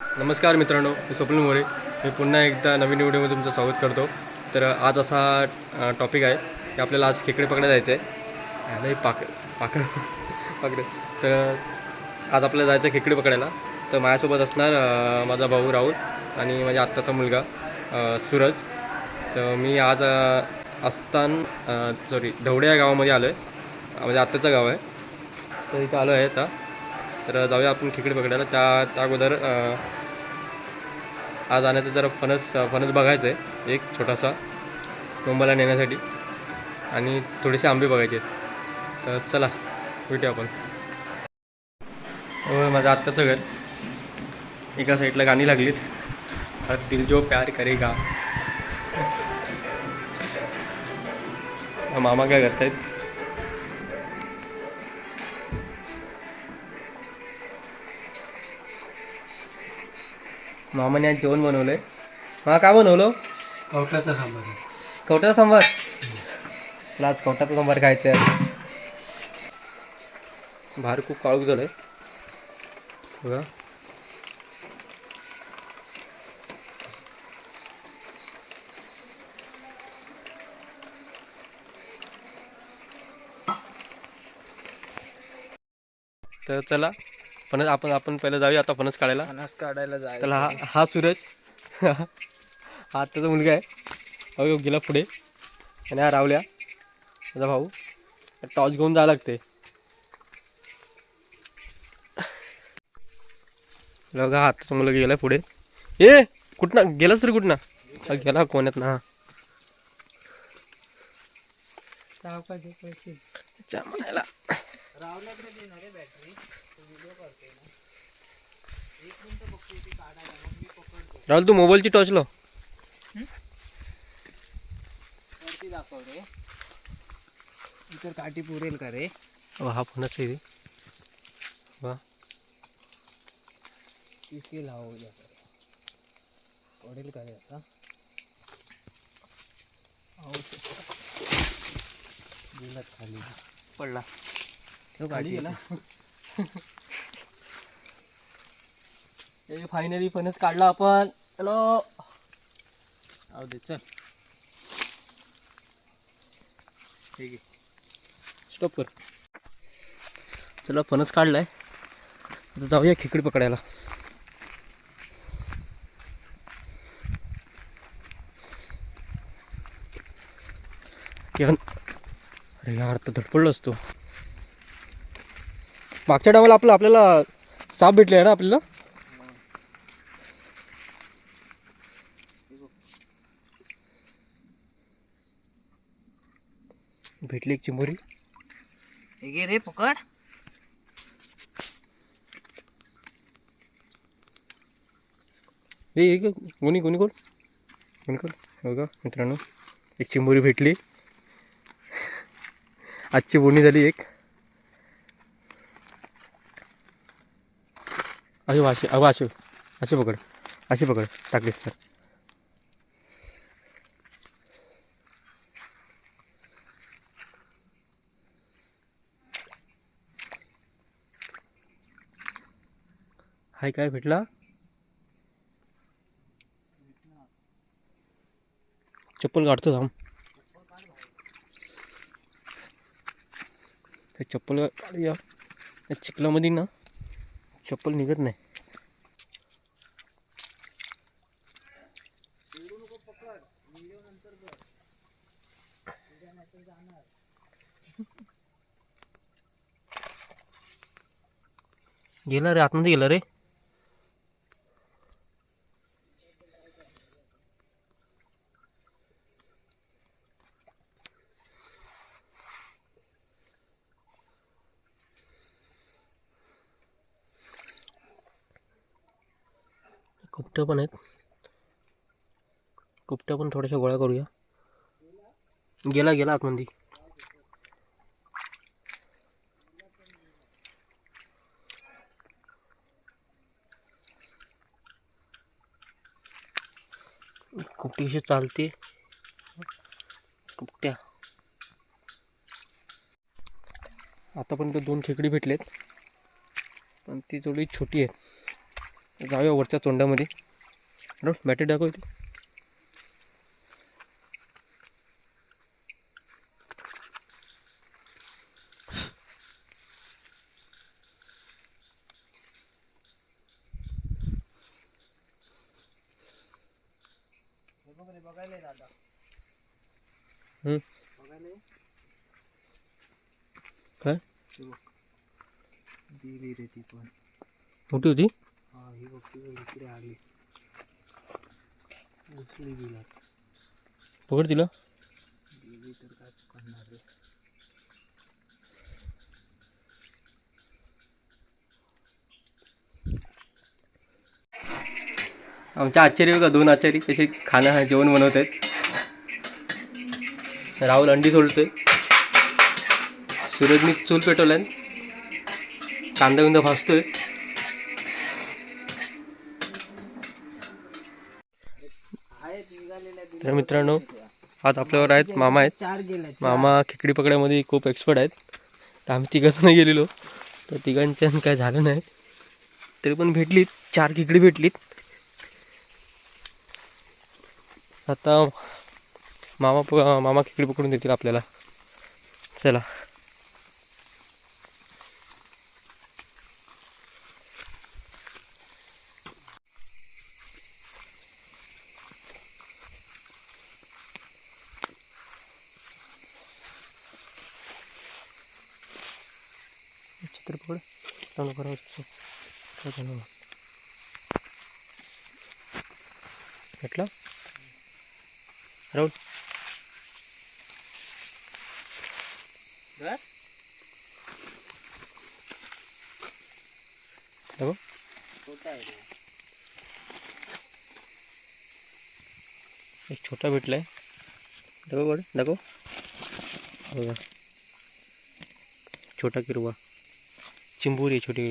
नमस्कार मित्रांनो मी स्वप्न मोरे. मी पुन्हा एकदा नवीन व्हिडिओमध्ये तुमचं स्वागत करतो. तर आज असा टॉपिक आहे की आपल्याला आज खेकडे पकडायला जायचं आहे नाही पाक पाकड पाकड तर आज आपल्याला जायचं आहे खेकडे पकडायला. तर माझ्यासोबत असणार माझा भाऊ राहुल आणि माझ्या आत्ताचा मुलगा सूरज. तर मी आज अं, असतान सॉरी ढवड्या या गावामध्ये आलो आहे म्हणजे आत्ताचं गाव आहे. तर इथं आलो आहे आता. तर जाऊया आपण खेकडे पकडायला त्या त्या अगोदर आज आणायचं जरा फणस फणस बघायचं आहे एक छोटासा मुंबईला नेण्यासाठी. आणि थोडेसे आंबे बघायचे आहेत. तर चला भेटूया आपण. हो माझं आत्ताचं घर. एका साईडला गाणी लागलीत. हर दिल जो प्यार करेगा. मामा काय करतायत? मामाने आज जेवण बनवलंय. हा काय बनवलं? कवटाचा सांबार कवटाचा सांबार? मला आज कवटाचा सांबार खायचा आहे. बाहेर खूप काळूक झालंय. बघा. तर चला फणस आपण आपण पहिलं जाऊया आता फणस काढायला. फणस काढायला जाय त्याला हा हा सूरज. हा आत्ताचा मुलगा आहे. अहो गेला पुढे. आणि हा रावल्या. माझा भाऊ. टॉर्च घेऊन जावं लागते बघा हा आत्ताचा मुलगा गेला पुढे. ए कुठनं? गेलास तरी कुठनं? हा गेला कोण्यात ना चा म्हणायला. राहुल तू मोबाईलची टॉर्च लाव वरती दाखव रे इतर काठी पुरेल का रे अहो, हा फणस आहे रे वा इथे लावू द्या का रे पडेल का रे असा अहो, गेलात खाली पडला तो खाली। काठी गेला ए फायनली फणस काढला आपण. हॅलो. दे चल. ठीक आहे स्टॉप कर. चला फणस काढलाय. आता जाऊया खेकडी पकडायला. अरे यार तर धडपडलो असतो मागच्या टायमाला आपलं आपल्याला साप भेटले आहे ना आपल्याला? भेटली एक चिंबोरी. हे घे रे पकड ए एक कोणी कोणी कोण? कोणी कोण? बघा मित्रांनो एक चिंबोरी भेटली. आजची बोनी झाली एक. अशी वाशी अगं अशी अशी पकड अशी पकड टाकलीस तर. हाय काय भेटला? चप्पल काढतो थांब. ते चप्पल काढूया. या चिखलामध्ये ना चप्पल निघत नाही. गेला रे आतमध्ये गेला रे. कुपट्या पण आहेत. कुपट्या पण थोड्याशा गोळा करूया. गेला गेला आतमध्ये. कुपटी कशी चालते. कुपट्या. आतापर्यंत दोन खेकडी भेटलेत. पण ती थोडी छोटी आहेत. जाऊया वरच्या तोंडामध्ये. बॅटरी दाखव इथे. काय? मोठी होती? हा ही बघ ती बघ इकडे आली उचली गेला पकड तिला गेली तर काय करणार रे आमच्या आचार्य बघा दोन आचारी कसे खाणं जेवण बनवत आहेत राहुल अंडी सोडतोय सूरजनी चूल पेटवलाय कांदा बिंदा भाजतोय तर मित्रांनो आज आपल्यावर आहेत मामा आहेत. मामा खेकडी पकड्यामध्ये खूप एक्सपर्ट आहेत. तर आम्ही तिघंच नाही गेलेलो. तर तिघांच्या काय झालं नाही. तरी पण भेटलीत. चार खेकडी भेटलीत. आता मामा प मामा खेकडी पकडून देतील आपल्याला. चला चित्र पकड चालू करा काय झालं मग? भेटला? राहुल? रे एक छोटा भेटलाय. दाखव बरं दाखव छोटा किरवा. चिंबोरी आहे छोटी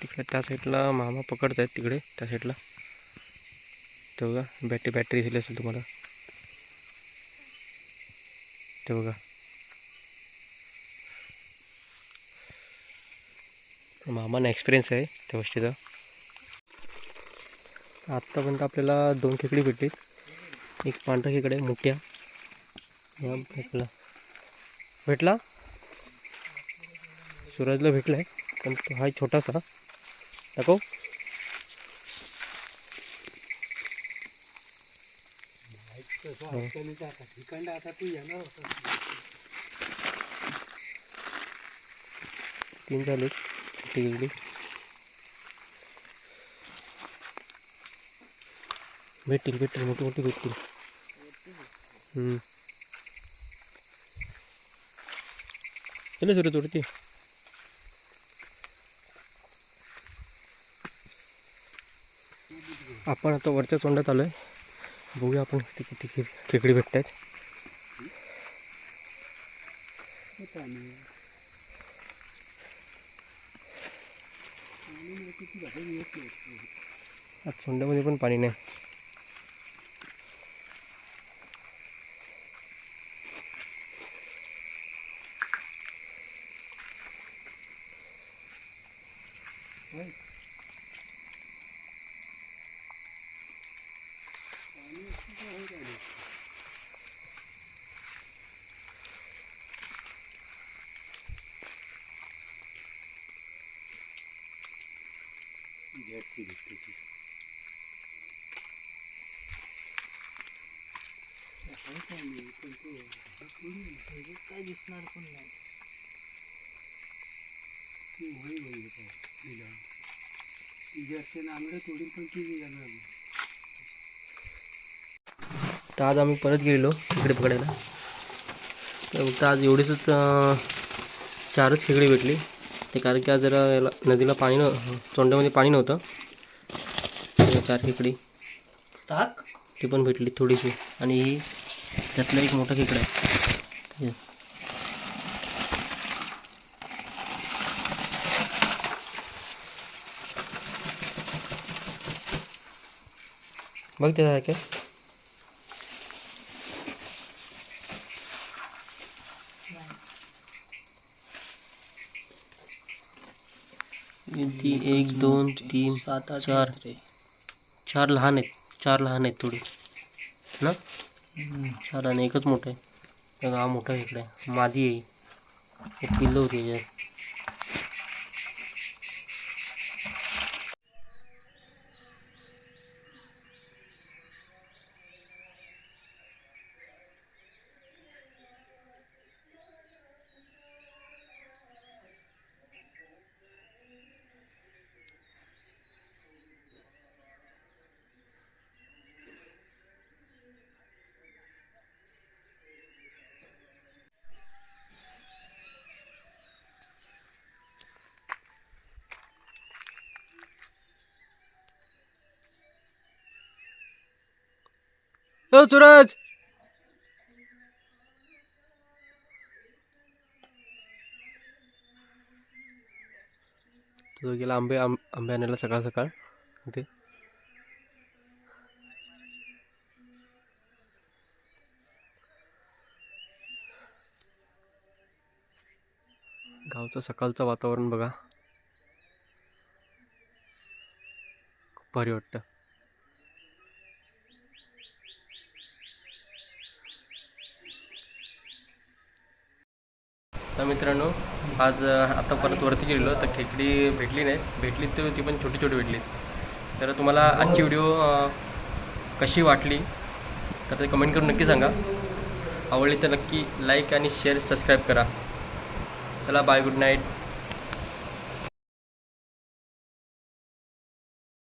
तिकडे त्या साईडला मामा पकडत आहेत तिकडे त्या साईडला. ते बघा बॅटरी बॅटरी दिली असेल तुम्हाला. ते बघा. मामांना एक्सपिरियन्स आहे त्या गोष्टीचा. आत्तापर्यंत आपल्याला दोन खेकडी भेटली एक पांढरा खेकडे आहे मोठ्या. भेटला. भेटला? सूरजला भेटला आहे पण तो हा छोटासा. दाखव. तीन झाले ठीक खेकडी भेटतील भेटतील मोठी मोठी भेटतील. हम्म. चला सूरज वरती आपण आता वरच्या तोंडात आलोय. बघूया आपण किती किती खेकडी भेटत आहेत आज सोंडामध्ये पण पाणी नाही. काय दिसणार पण नाही तर आज आम्ही परत गेलो खेकडे पकडायला. तर फक्त आज एवढीच चारच खेकडे भेटली. ते कारण की आज जरा याला नदीला पाणी न तोंडामध्ये पाणी नव्हतं. चार खेकडी. टाक ती पण भेटली थोडीशी. आणि ही त्यातला एक मोठा खेकडा आहे. बघ ते आहे काय ती एक दोन तीन सात आठ चार. चार लहान आहेत चार लहान आहेत थोडी. ना? चार आणि एकच मोठं आहे. हा मोठा इकडे. आहे. मादी आहे. एक पिल्लं होती. याच्यात सूरज! तो गेला आंबे आंब आंबे आणायला सकाळ सकाळ. इथे. गावचं सकाळचं वातावरण बघा. भारी वाटतं. तर मित्रांनो आज आता परत वरती गेलेलो तर खेकडी भेटली नाही. भेटली तर ती पण छोटी छोटी भेटली. तर तुम्हाला आजची व्हिडिओ कशी वाटली? तर ते कमेंट करून नक्की सांगा. आवडली तर नक्की लाईक आणि शेअर सबस्क्राईब करा. चला बाय गुड नाईट